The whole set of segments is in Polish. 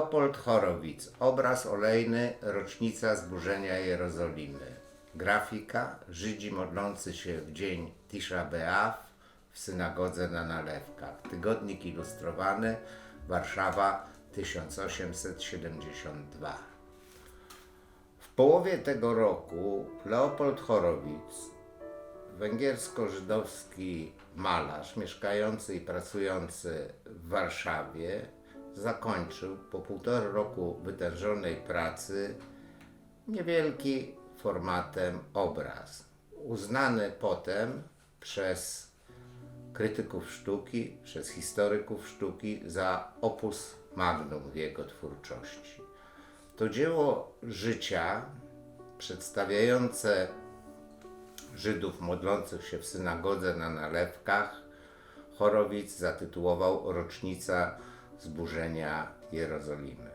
Leopold Chorowic, obraz olejny, rocznica zburzenia Jerozolimy. Grafika, Żydzi modlący się w dzień Tisha B'Av w synagodze na Nalewkach. Tygodnik ilustrowany, Warszawa 1872. W połowie tego roku Leopold Chorowic, węgiersko-żydowski malarz mieszkający i pracujący w Warszawie, zakończył po półtora roku wytężonej pracy niewielki formatem obraz. Uznany potem przez krytyków sztuki, przez historyków sztuki za opus magnum w jego twórczości. To dzieło życia przedstawiające Żydów modlących się w synagodze na nalewkach Chorowic zatytułował Rocznica zburzenia Jerozolimy.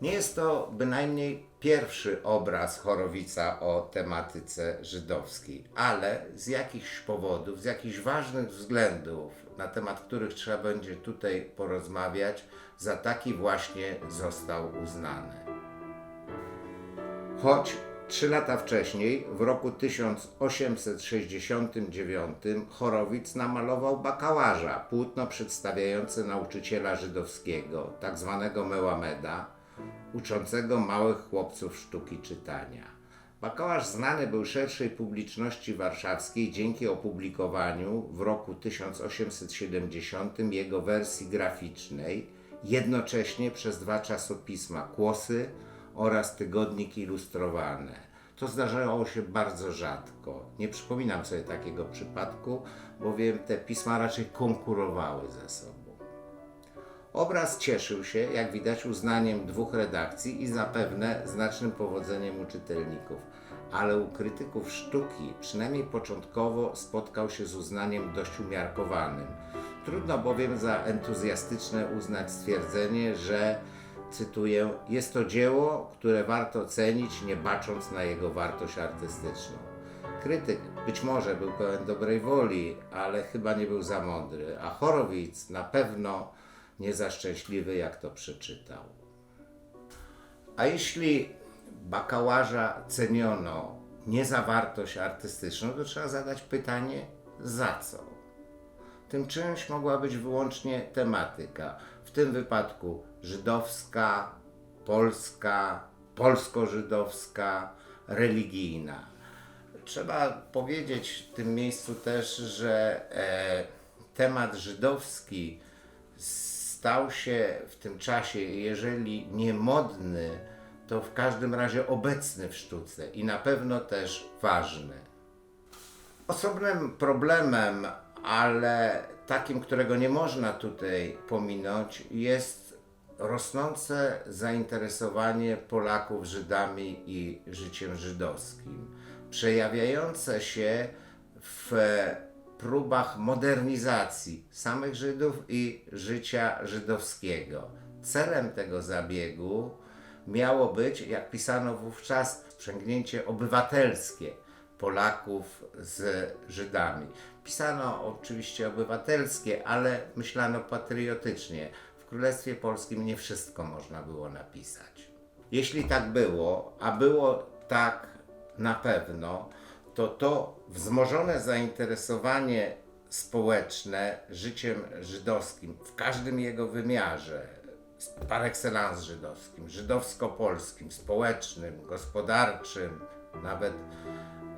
Nie jest to bynajmniej pierwszy obraz Chorowica o tematyce żydowskiej, ale z jakichś powodów, z jakichś ważnych względów, na temat których trzeba będzie tutaj porozmawiać, za taki właśnie został uznany. Choć trzy lata wcześniej, w roku 1869, Chorowic namalował bakałaża, płótno przedstawiające nauczyciela żydowskiego, tak zwanego Mełameda, uczącego małych chłopców sztuki czytania. Bakałasz znany był szerszej publiczności warszawskiej dzięki opublikowaniu w roku 1870 jego wersji graficznej, jednocześnie przez dwa czasopisma Kłosy oraz tygodniki ilustrowane. To zdarzało się bardzo rzadko. Nie przypominam sobie takiego przypadku, bowiem te pisma raczej konkurowały ze sobą. Obraz cieszył się, jak widać, uznaniem dwóch redakcji i zapewne znacznym powodzeniem u czytelników, ale u krytyków sztuki, przynajmniej początkowo, spotkał się z uznaniem dość umiarkowanym. Trudno bowiem za entuzjastyczne uznać stwierdzenie, że, cytuję, jest to dzieło, które warto cenić, nie bacząc na jego wartość artystyczną. Krytyk być może był pełen dobrej woli, ale chyba nie był za mądry, a Chorowic na pewno nie za szczęśliwy, jak to przeczytał. A jeśli bakałaża ceniono nie za wartość artystyczną, to trzeba zadać pytanie, za co? Tym czymś mogła być wyłącznie tematyka, w tym wypadku żydowska, polska, polsko-żydowska, religijna. Trzeba powiedzieć w tym miejscu też, że e, temat żydowski stał się w tym czasie, jeżeli nie modny, to w każdym razie obecny w sztuce i na pewno też ważny. Osobnym problemem, ale takim, którego nie można tutaj pominąć, jest rosnące zainteresowanie Polaków Żydami i życiem żydowskim, przejawiające się w próbach modernizacji samych Żydów i życia żydowskiego. Celem tego zabiegu miało być, jak pisano wówczas, sprzęgnięcie obywatelskie Polaków z Żydami. Pisano oczywiście obywatelskie, ale myślano patriotycznie. Królestwie Polskim nie wszystko można było napisać. Jeśli tak było, a było tak na pewno, to to wzmożone zainteresowanie społeczne życiem żydowskim w każdym jego wymiarze, par excellence żydowskim, żydowsko-polskim, społecznym, gospodarczym, nawet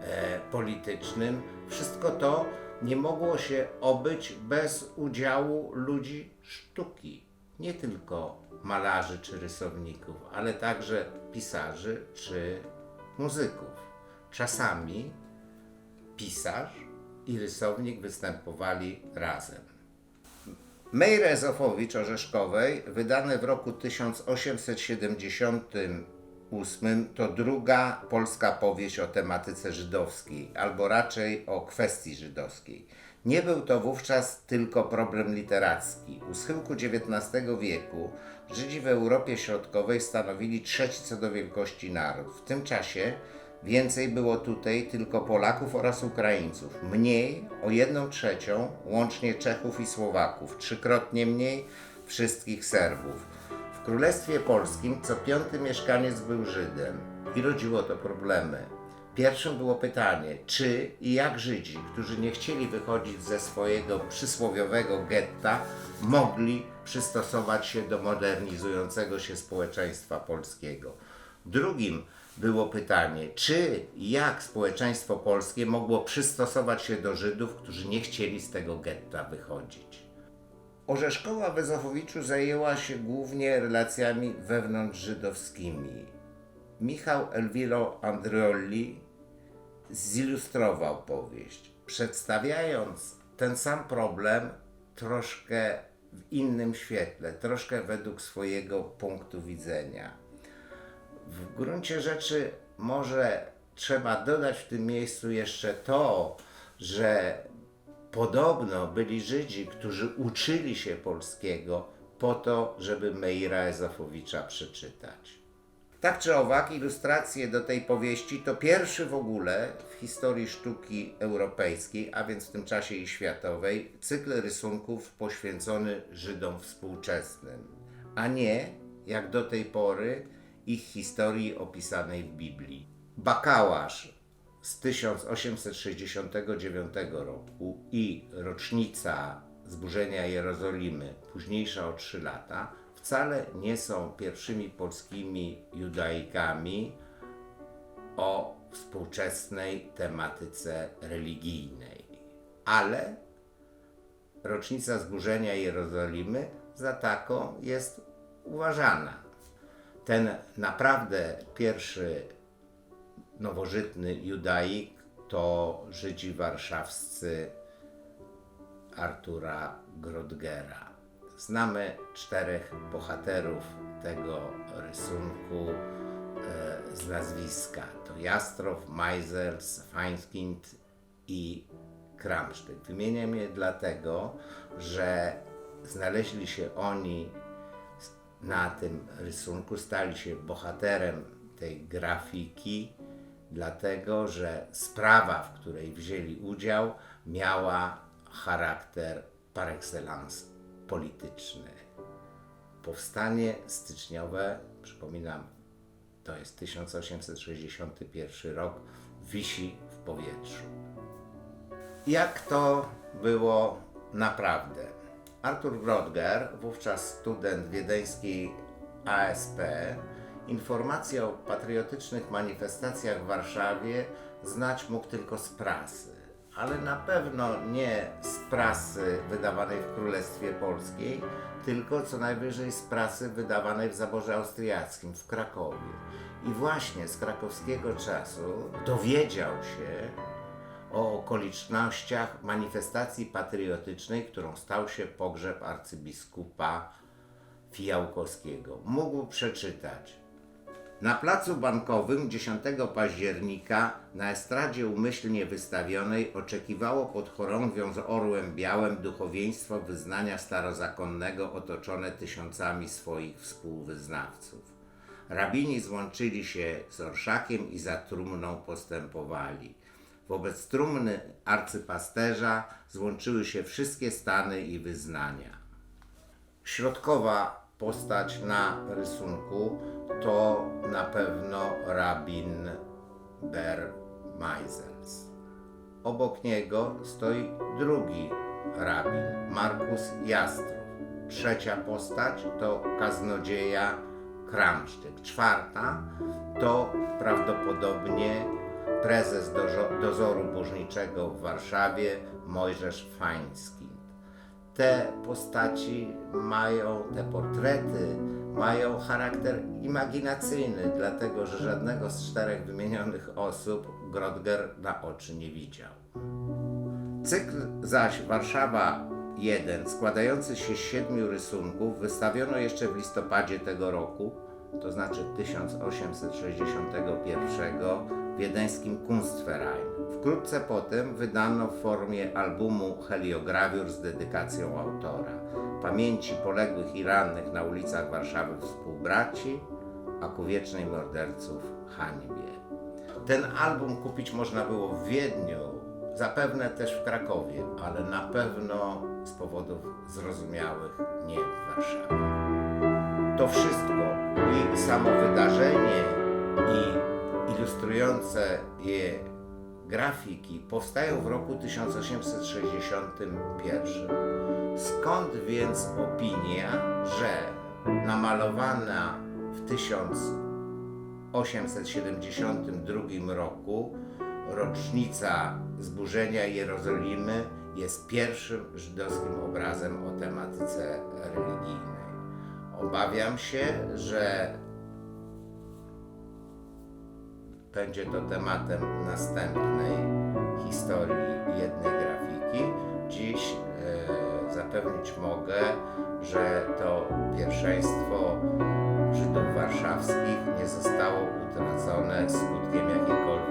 e, politycznym, wszystko to nie mogło się obyć bez udziału ludzi sztuki. Nie tylko malarzy czy rysowników, ale także pisarzy czy muzyków. Czasami pisarz i rysownik występowali razem. Mejre Zofowicz Orzeszkowej, wydane w roku 1878, to druga polska powieść o tematyce żydowskiej, albo raczej o kwestii żydowskiej. Nie był to wówczas tylko problem literacki. U schyłku XIX wieku Żydzi w Europie Środkowej stanowili trzeci co do wielkości naród. W tym czasie Więcej było tutaj tylko Polaków oraz Ukraińców. Mniej o jedną trzecią, łącznie Czechów i Słowaków. Trzykrotnie mniej wszystkich Serbów. W Królestwie Polskim co piąty mieszkaniec był Żydem i rodziło to problemy. Pierwszym było pytanie, czy i jak Żydzi, którzy nie chcieli wychodzić ze swojego przysłowiowego getta, mogli przystosować się do modernizującego się społeczeństwa polskiego. Drugim było pytanie, czy i jak społeczeństwo polskie mogło przystosować się do Żydów, którzy nie chcieli z tego getta wychodzić. Orzeszkowa w Zachowiczu zajęła się głównie relacjami wewnątrzżydowskimi. Michał Elviro Andreoli zilustrował powieść, przedstawiając ten sam problem troszkę w innym świetle, troszkę według swojego punktu widzenia. W gruncie rzeczy może trzeba dodać w tym miejscu jeszcze to, że podobno byli Żydzi, którzy uczyli się polskiego po to, żeby Meira Ezofowicza przeczytać. Tak czy owak, ilustracje do tej powieści to pierwszy w ogóle w historii sztuki europejskiej, a więc w tym czasie i światowej, cykl rysunków poświęcony Żydom współczesnym, a nie, jak do tej pory, ich historii opisanej w Biblii. Bakałasz z 1869 roku i rocznica zburzenia Jerozolimy, późniejsza o 3 lata, wcale nie są pierwszymi polskimi judaikami o współczesnej tematyce religijnej. Ale rocznica zburzenia Jerozolimy za taką jest uważana. Ten naprawdę pierwszy nowożytny judaik to Żydzi warszawscy Artura Grodgera. Znamy czterech bohaterów tego rysunku e, z nazwiska. To Jastrow, Meisels, Feinskind i Kramsztyk. Wymieniam je dlatego, że znaleźli się oni na tym rysunku, stali się bohaterem tej grafiki, dlatego że sprawa, w której wzięli udział, miała charakter par excellence polityczny. Powstanie styczniowe, przypominam, to jest 1861 rok, wisi w powietrzu. Jak to było naprawdę? Artur Grodger, wówczas student wiedeńskiej ASP, informacje o patriotycznych manifestacjach w Warszawie znać mógł tylko z prasy, ale na pewno nie z prasy wydawanej w Królestwie Polskiej, tylko co najwyżej z prasy wydawanej w zaborze austriackim w Krakowie. I właśnie z krakowskiego czasu dowiedział się o okolicznościach manifestacji patriotycznej, którą stał się pogrzeb arcybiskupa Fijałkowskiego. Mógł przeczytać. Na placu bankowym 10 października na estradzie umyślnie wystawionej oczekiwało pod chorągwią z orłem białym duchowieństwo wyznania starozakonnego otoczone tysiącami swoich współwyznawców. Rabini złączyli się z orszakiem i za trumną postępowali. Wobec trumny arcypasterza złączyły się wszystkie stany i wyznania. Środkowa postać na rysunku to na pewno rabin Ber Meisels. Obok niego stoi drugi rabin, Markus Jastrow. Trzecia postać to kaznodzieja Kramsztyk. Czwarta to prawdopodobnie prezes dozoru burzniczego w Warszawie Mojżesz Feinskind. Te postaci mają, te portrety mają charakter imaginacyjny, dlatego że żadnego z czterech wymienionych osób Grodger na oczy nie widział. Cykl zaś Warszawa 1, składający się z siedmiu rysunków, wystawiono jeszcze w listopadzie tego roku, to znaczy 1861 w wiedeńskim Kunstverein. Wkrótce potem wydano w formie albumu heliograwiur z dedykacją autora. Pamięci poległych i rannych na ulicach Warszawy współbraci, a ku wiecznej morderców hańbie. Ten album kupić można było w Wiedniu, zapewne też w Krakowie, ale na pewno z powodów zrozumiałych nie w Warszawie. To wszystko i samo wydarzenie i ilustrujące je grafiki powstają w roku 1861. Skąd więc opinia, że namalowana w 1872 roku rocznica zburzenia Jerozolimy jest pierwszym żydowskim obrazem o tematyce religijnej. Obawiam się, że będzie to tematem następnej historii jednej grafiki. Dziś e, zapewnić mogę, że to pierwszeństwo Żydów warszawskich nie zostało utracone skutkiem jakiejkolwiek